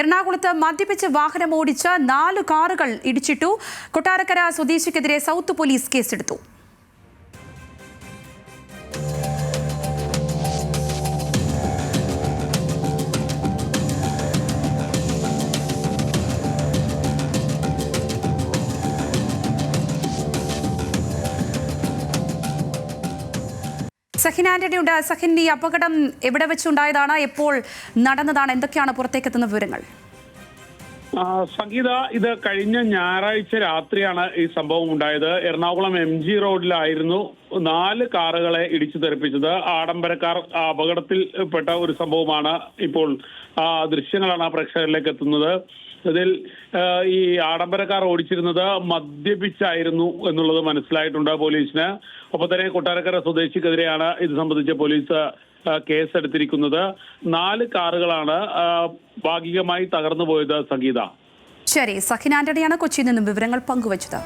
എറണാകുളത്ത് മദ്യപിച്ച് വാഹനം ഓടിച്ച നാല് കാറുകൾ ഇടിച്ചിട്ടു. കൊട്ടാരക്കര സ്വദേശിക്കെതിരെ സൗത്ത് പോലീസ് കേസെടുത്തു. സഹിൻ ആന്റണി ഉണ്ട്. സഹിൻ ഈ അപകടം എവിടെ വെച്ചുണ്ടായതാണ്? എപ്പോൾ നടന്നതാണ്? എന്തൊക്കെയാണ് പുറത്തേക്കെത്തുന്ന വിവരങ്ങൾ? സംഗീത ഇത് കഴിഞ്ഞ ഞായറാഴ്ച രാത്രിയാണ് ഈ സംഭവം ഉണ്ടായത്. എറണാകുളം എം ജി റോഡിലായിരുന്നു നാല് കാറുകളെ ഇടിച്ചു തെറിപ്പിച്ചത്. ആഡംബരക്കാർ അപകടത്തിൽപ്പെട്ട അപകടത്തിൽ ഒരു സംഭവമാണ് ഇപ്പോൾ ദൃശ്യങ്ങളാണ് പ്രേക്ഷകരിലേക്ക് എത്തുന്നത്. ഇതിൽ ഈ ഈ ആഡംബരക്കാർ ഓടിച്ചിരുന്നത് മദ്യപിച്ചായിരുന്നു എന്നുള്ളത് മനസ്സിലായിട്ടുണ്ട് പോലീസിന്. ഒപ്പം തന്നെ കൊട്ടാരക്കര സ്വദേശിക്കെതിരെയാണ് ഇത് സംബന്ധിച്ച് പോലീസ് കേസെടുത്തിരിക്കുന്നത്. നാല് കാറുകളാണ് ഭാഗികമായി തകർന്നു പോയത് സംഗീത. ശരി സഖിൻ ആന്റണിയാണ് കൊച്ചിയിൽ നിന്നും വിവരങ്ങൾ പങ്കുവച്ചത്.